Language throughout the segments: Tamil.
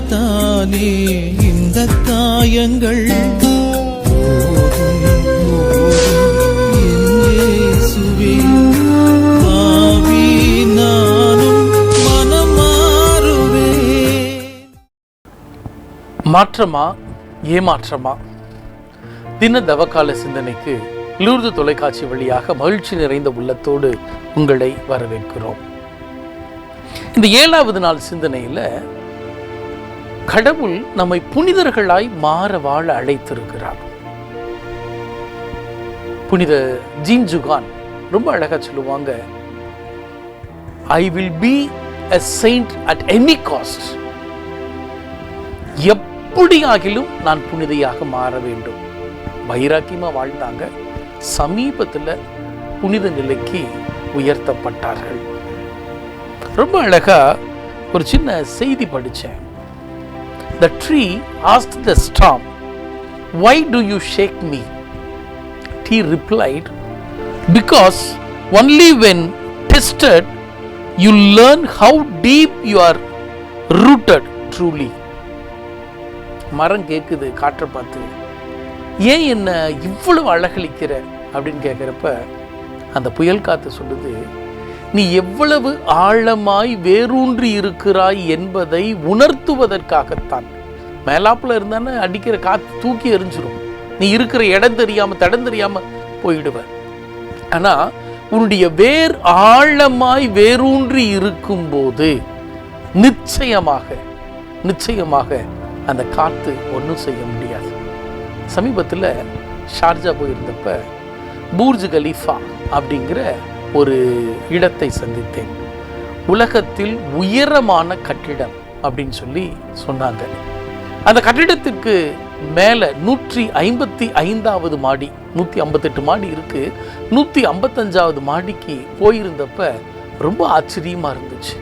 தானே இந்த காயங்கள்? மாற்றமா ஏமாற்றமா? தின தவக்கால சிந்தனைக்கு லூர்து தொலைக்காட்சி வழியாக மகிழ்ச்சி நிறைந்த உள்ளத்தோடு உங்களை வரவேற்கிறோம். இந்த ஏழாவது நாள் சிந்தனையில் கடவுள் நம்மை புனிதர்களாய் மாற வாழ அழைத்திருக்கிறார். புனித ஜீன் ஜுகான் ரொம்ப அழகா சொல்லுவாங்க I will be a saint at any cost எப்படியாகிலும் நான் புனிதையாக மாற வேண்டும். வைராக்கியமா வாழ்ந்தாங்க. சமீபத்துல புனித நிலைக்கு உயர்த்தப்பட்டார்கள். ரொம்ப அழகா ஒரு சின்ன செய்தி படிச்சேன். The tree asked the storm, why do you shake me He replied because only when tested you learn how deep you are rooted truly மரம் கேட்குது காற்றை பார்த்து. ஏன் என்ன இவ்வளவு அழகழிக்கிற அப்படின்னு கேட்குறப்ப அந்த புயல் காற்று சொல்லுது நீ எவ்வளவு ஆழமாய் வேரூன்றி இருக்கிறாய் என்பதை உணர்த்துவதற்காகத்தான். மேலாப்பில் இருந்தானே அடிக்கிற காத்து தூக்கி எரிஞ்சிடும் நீ இருக்கிற இடம் தெரியாம தடம் தெரியாம போயிடுவேன் ஆனா உன்னுடைய வேர் ஆழமாய் வேரூன்றி இருக்கும்போது நிச்சயமாக நிச்சயமாக அந்த காத்து ஒன்றும் செய்ய முடியாது. சமீபத்தில் ஷார்ஜா போயிருந்தப்ப பூர்ஜ் கலீஃபா அப்படிங்கிற ஒரு இடத்தை சந்தித்தேன். உலகத்தில் உயரமான கட்டிடம் அப்படின்னு சொல்லி சொன்னாங்க. அந்த கட்டிடத்துக்கு மேலே நூற்றி ஐம்பத்தி ஐந்தாவது மாடி நூற்றி ஐம்பத்தெட்டு மாடி இருக்கு. நூற்றி ஐம்பத்தஞ்சாவது மாடிக்கு போயிருந்தப்ப ரொம்ப ஆச்சரியமாக இருந்துச்சு.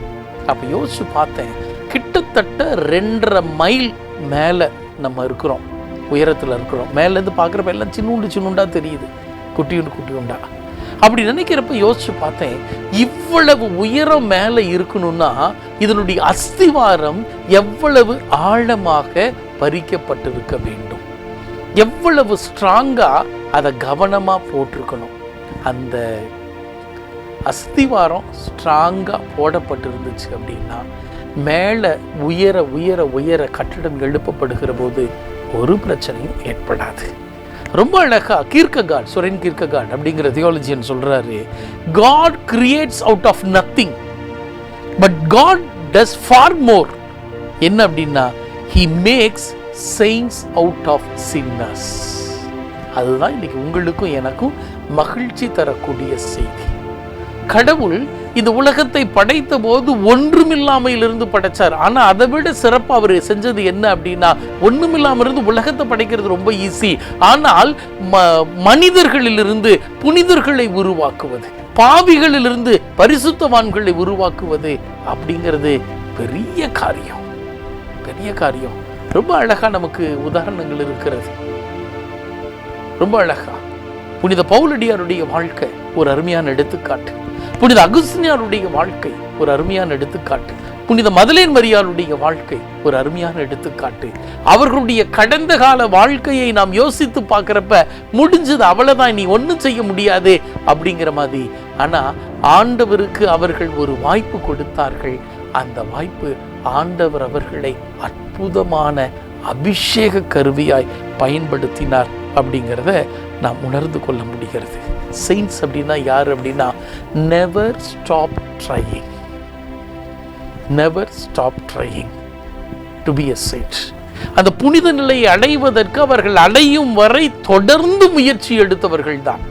அப்போ யோசிச்சு பார்த்தேன் கிட்டத்தட்ட ரெண்டரை மைல் மேலே நம்ம இருக்கிறோம் உயரத்தில் இருக்கிறோம். மேலேருந்து பார்க்குறப்ப எல்லாம் சின்னுண்டு சின்னுண்டா தெரியுது. குட்டியுண்டு குட்டியுண்டா. அப்படி நினைக்கிறப்ப யோசிச்சு பார்த்தேன் இவ்வளவு உயரம் மேலே இருக்கணும்னா இதனுடைய அஸ்திவாரம் எவ்வளவு ஆழமாக பறிக்கப்பட்டிருக்க வேண்டும். எவ்வளவு ஸ்ட்ராங்காக அதை கவனமாக போட்டிருக்கணும். அந்த அஸ்திவாரம் ஸ்ட்ராங்காக போடப்பட்டிருந்துச்சு அப்படின்னா மேலே உயர உயர உயர கட்டிடம் எழுப்பப்படுகிற போது ஒரு பிரச்சனையும் ஏற்படாது. ரொம்ப அழகா கீர்க்ககாட் சொரேன் கீர்க்ககாட் அப்படிங்கிற தியாலஜியன் சொல்கிறாரு God creates out of nothing but God does far more என்ன அப்படின்னா he makes saints out of sinners அதுதான் இன்னைக்கு உங்களுக்கும் எனக்கும் மகிழ்ச்சி தரக்கூடிய செய்தி. கடவுள் இந்த உலகத்தை படைத்த போது ஒன்றுமில்லாமையிலிருந்து படைச்சார். ஆனா அதை விட சிறப்பு அவர் செஞ்சது என்ன அப்படின்னா ஒண்ணுமில்லாம இருந்து உலகத்தை படைக்கிறது ரொம்ப ஈஸி ஆனால் ம- மனிதர்களிலிருந்து புனிதர்களை உருவாக்குவது பாவிகளிலிருந்து பரிசுத்தவான்களை உருவாக்குவது அப்படிங்கிறது பெரிய காரியம். பெரிய காரியம். ரொம்ப அழகா நமக்கு உதாரணங்கள் இருக்கிறது. ரொம்ப அழகா. புனித பவுலடியாருடைய வாழ்க்கை ஒரு அருமையான எடுத்துக்காட்டு. புனித அகுஸ்தினியாருடைய வாழ்க்கை ஒரு அருமையான எடுத்துக்காட்டு. புனித மதுலேன் மரியாளுடைய வாழ்க்கை ஒரு அருமையான எடுத்துக்காட்டு. அவர்களுடைய கடந்த கால வாழ்க்கையை நாம் யோசித்து பார்க்குறப்ப முடிஞ்சது அவ்வளவுதான் நீ ஒன்றும் செய்ய முடியாது அப்படிங்கிற மாதிரி. ஆனா ஆண்டவருக்கு அவர்கள் ஒரு வாய்ப்பு கொடுத்தார்கள். அந்த வாய்ப்பு ஆண்டவர் அவர்களை அற்புதமான அபிஷேக கருவியாய் பயன்படுத்தினார் அப்படிங்கிறத நாம் உணர்ந்து கொள்ள முடிகிறது. செயின்ஸ் அப்படின்னா யார் அப்படின்னா never stop trying never stop trying to be a saint அந்த புனித நிலையை அடைவதற்கு அவர்கள் அடையும் வரை தொடர்ந்து முயற்சி எடுத்தவர்கள் தான்.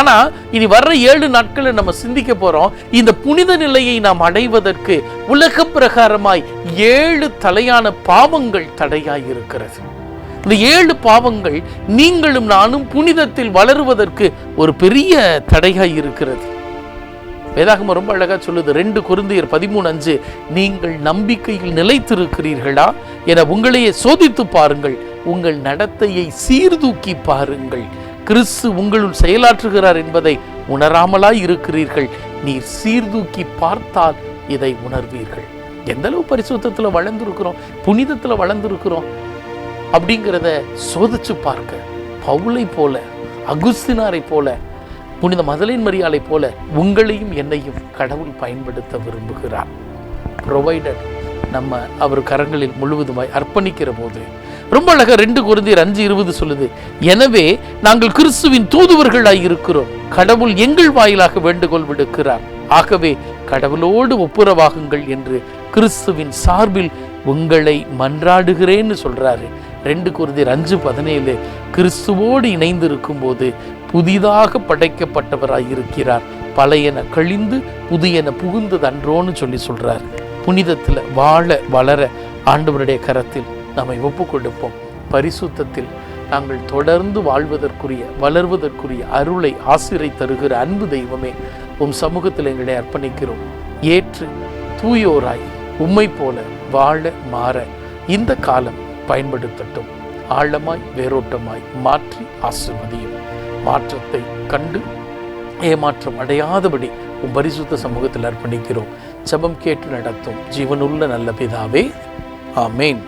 ஆனால் இனி வர்ற ஏழு நாட்களை நம்ம சிந்திக்க போகிறோம் இந்த புனித நிலையை நாம் அடைவதற்கு உலக பிரகாரமாய் ஏழு தலையான பாவங்கள் தடையாய் இருக்கிறது. இந்த ஏழு பாவங்கள் நீங்களும் நானும் புனிதத்தில் வளருவதற்கு ஒரு பெரிய தடையாய் இருக்கிறது. வேதாகமம் ரொம்ப அழகா சொல்லுது. ரெண்டு குருந்தையர் பதிமூணு அஞ்சு நீங்கள் நம்பிக்கையில் நிலைத்திருக்கிறீர்களா? என உங்களையே சோதித்து பாருங்கள். உங்கள் நடத்தையை சீர்தூக்கி பாருங்கள். கிறிஸ்து உங்களுள் செயலாற்றுகிறார் என்பதை உணராமலாய் இருக்கிறீர்கள். நீர் சீர்தூக்கி பார்த்தால் இதை உணர்வீர்கள். எந்த அளவு பரிசுத்தத்துல வளர்ந்துருக்கிறோம் புனிதத்தில் வளர்ந்துருக்கிறோம். அப்படிங்கிறத சோதிச்சு பார்க்க பவுலை போல அகுஸ்தினாரை போல புனித மதலின் மரியாதை போல உங்களையும் என்னையும் கடவுள் பயன்படுத்த விரும்புகிறார். ப்ரொவைடட் நம்ம அவர் கரங்களில் முழுவதுமாய் அர்ப்பணிக்கிற போது ரொம்ப அழகா ரெண்டு குருந்தியர் அஞ்சு இருபது சொல்லுது எனவே நாங்கள் கிறிஸ்துவின் தூதுவர்களாய் இருக்கிறோம் கடவுள் எங்கள் வாயிலாக வேண்டுகோள் விடுக்கிறார். ஆகவே கடவுளோடு ஒப்புரவாகுங்கள் என்று கிறிஸ்துவின் சார்பில் உங்களை மன்றாடுகிறேன்னு சொல்கிறாரு ரெண்டு குருதிர் அஞ்சு பதினேழு கிறிஸ்துவோடு இணைந்திருக்கும் போது புதிதாக படைக்கப்பட்டவராய் இருக்கிறார் பழையன கழிந்து புதியன புகுந்தது அன்றோன்னு சொல்லி சொல்கிறார் புனிதத்தில் வாழ வளர ஆண்டவருடைய கரத்தில் நம்மை ஒப்பு கொடுப்போம் பரிசுத்தத்தில் நாங்கள் தொடர்ந்து வாழ்வதற்குரிய வளர்வதற்குரிய அருளை ஆசிரை தருகிற அன்பு தெய்வமே உம் சமூகத்தில் எங்களை அர்ப்பணிக்கிறோம். ஏற்று தூயோராய் உம்மை போல வாழ மாற இந்த காலம் பயன்படுத்தட்டும். ஆழமாய் வேரோட்டமாய் மாற்றி ஆசிர்வதியும். மாற்றத்தை கண்டு ஏமாற்றம் அடையாதபடி உம் பரிசுத்த சமூகத்தில் அர்ப்பணிக்கிறோம். ஜபம் கேட்டு நடத்தும். ஜீவனுள்ள நல்ல பிதாவே ஆமேன்.